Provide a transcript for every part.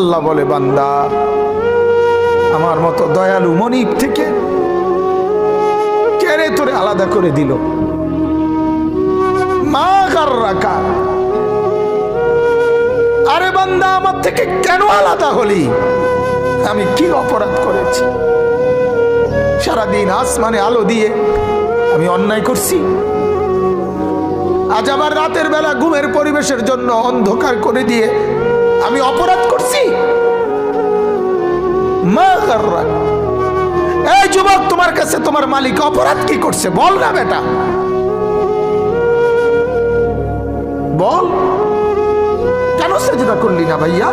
আল্লাহ বলে, বান্দা, আমার মতো দয়ালু মনিব থেকে কেড়ে তোরে আলাদা করে দিল? মা কার রাখা আরে বান্দা, আমার থেকে কেন আলাদা হলি? আমি কি অপরাধ করেছি? সারাদিন আসমানে আলো দিয়ে আমি অন্যায় করছি। আজ আবার রাতের বেলা ঘুমের পরিবেশের জন্য অন্ধকার করে দিয়ে আমি অপরাধ করছি। এই যুবক, তোমার কাছে তোমার মালিক অপরাধ কি করছে? বল না বেটা। বল। কেন সেজদা করলি না ভাইয়া?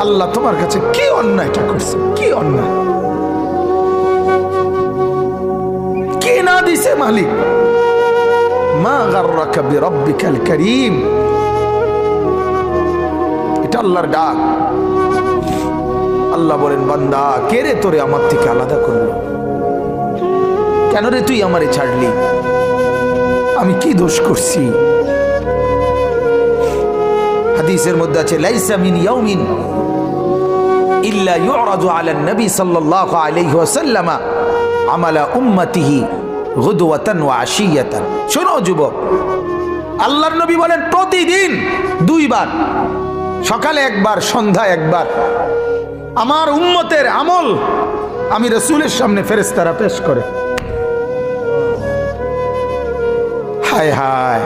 আল্লাহ তোমার কাছে কি অন্যায়টা করছে? কি অন্যায়? কি না দিছে মালিক? মা গাররাকা বিরাব্বিকাল করিম। এটা আল্লাহর ডাক। আল্লাহ বলেন, বান্দা, কে রে তোরে আমার থেকে আলাদা করল? কেন রে তুই আমারে ছাড়লি? আমি কি দোষ করছি? হাদিসের মধ্যে আছে, লাইসা মিন ইয়াউমিন ইল্লা ইউরাদু আলা নবী সাল্লাল্লাহু আলাইহি ওয়াসাল্লাম আমালা উম্মতিহি গুদওয়াতান ও আশিয়াতান। শোনো যুবক, আল্লাহর নবী বলেন প্রতিদিন দুইবার, সকালে একবার সন্ধ্যা একবার। আমার উম্মতের আমল আমি রসুলের সামনে ফেরেস্তারা পেশ করে। হায় হায়